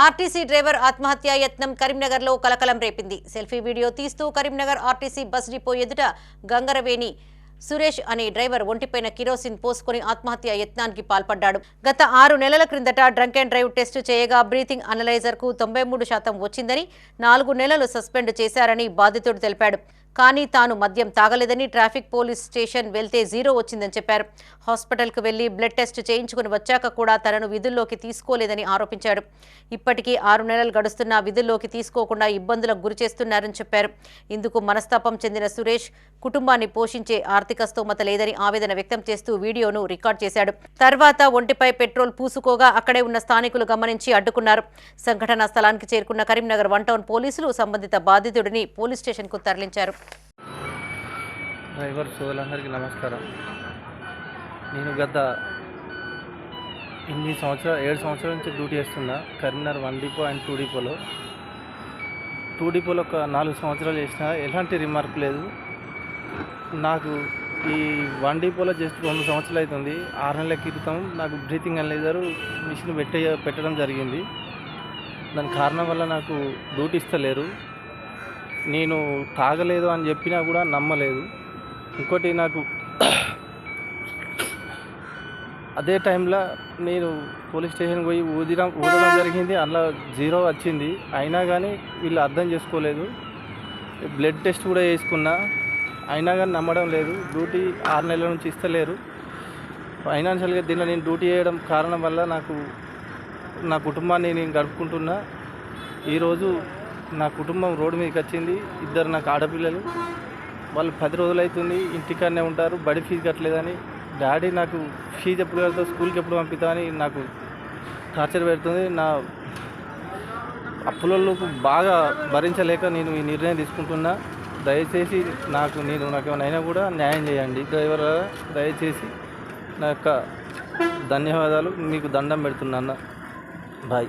RTC driver ఆత్మహత్యా యత్నం కరీంనగర్లో కలకలం రేపింది. సెల్ఫీ వీడియో తీస్తూ కరీంనగర్ ఆర్టీసీ బస్ డిపో ఎదుట గంగరవేణి సురేష్ అనే డ్రైవర్ ఒంటిపైన కిరోసిన్ పోసుకొని ఆత్మహత్య యత్నానికి పాల్పడ్డాడు. గత ఆరు నెలల క్రిందట డ్రంక్ అండ్ డ్రైవ్ టెస్ట్ చేయగా బ్రీతింగ్ అనలైజర్కు తొంభై మూడు శాతం వచ్చిందని నాలుగు నెలలు సస్పెండ్ చేశారని బాధితుడు తెలిపాడు. కానీ తాను మద్యం తాగలేదని ట్రాఫిక్ పోలీస్ స్టేషన్ వెళ్తే జీరో వచ్చిందని చెప్పారు. హాస్పిటల్కు వెళ్ళి బ్లడ్ టెస్ట్ చేయించుకుని వచ్చాక కూడా తనను విధుల్లోకి తీసుకోలేదని ఆరోపించాడు. ఇప్పటికీ ఆరు నెలలు గడుస్తున్నా విధుల్లోకి తీసుకోకుండా ఇబ్బందులకు గురి చేస్తున్నారని చెప్పారు. ఇందుకు మనస్తాపం చెందిన సురేష్ కుటుంబాన్ని పోషించే ఆర్థిక స్తోమత లేదని ఆవేదన వ్యక్తం చేస్తూ వీడియోను రికార్డ్ చేశాడు. తర్వాత ఒంటిపై పెట్రోల్ పూసుకోగా అక్కడే ఉన్న స్థానికులు గమనించి అడ్డుకున్నారు. సంఘటనా స్థలానికి చేరుకున్న కరీంనగర్ వన్ టౌన్ పోలీసులు సంబంధిత బాధితుడిని పోలీస్ స్టేషన్కు తరలించారు. డ్రైవర్ సోదరులందరికీ నమస్కారం. నేను గత ఎనిమిది సంవత్సరాలు ఏడు సంవత్సరాల నుంచి డ్యూటీ చేస్తున్నా Karimnagar one depot and two డిపోలో. టూ డిపోలో ఒక నాలుగు సంవత్సరాలు చేసిన ఎలాంటి రిమార్క్ లేదు. నాకు ఈ వన్ డిపోలో జస్ట్ రెండు సంవత్సరాలు అవుతుంది ఆరు నెలల క్రితం నాకు బ్రీతింగ్ అనలైజర్ మిషన్ పెట్టే పెట్టడం జరిగింది. దాని కారణం వల్ల నాకు డ్యూటీ ఇస్తలేరు. నేను తాగలేదు అని చెప్పినా కూడా నమ్మలేదు. ఇంకోటి నాకు అదే టైంలో నేను పోలీస్ స్టేషన్ పోయి ఊదిడం ఊదడం జరిగింది. అందులో జీరో వచ్చింది. అయినా కానీ వీళ్ళు అర్థం చేసుకోలేదు. బ్లడ్ టెస్ట్ కూడా చేసుకున్నా అయినా కానీ నమ్మడం లేదు. డ్యూటీ ఆరు నెలల నుంచి ఇస్తలేరు. ఫైనాన్షియల్గా దీనిలో నేను డ్యూటీ చేయడం కారణం వల్ల నాకు నా కుటుంబాన్ని నేను గడుపుకుంటున్నా. ఈరోజు నా కుటుంబం రోడ్డు మీదకి వచ్చింది. ఇద్దరు నాకు ఆడపిల్లలు. వాళ్ళు పది రోజులు అవుతుంది ఇంటికాడనే ఉంటారు బడి ఫీజు కట్టలేదని. డాడీ నాకు ఫీజు ఎప్పుడు కడతా స్కూల్కి ఎప్పుడు పంపిస్తామని నాకు టార్చర్ పెడుతుంది. నా అప్పులకు బాగా భరించలేక నేను ఈ నిర్ణయం తీసుకుంటున్నా. దయచేసి నాకు నేను నాకు ఏమైనా అయినా కూడా న్యాయం చేయండి. డ్రైవర్ దయచేసి నా యొక్క ధన్యవాదాలు. మీకు దండం పెడుతున్నా బాయ్.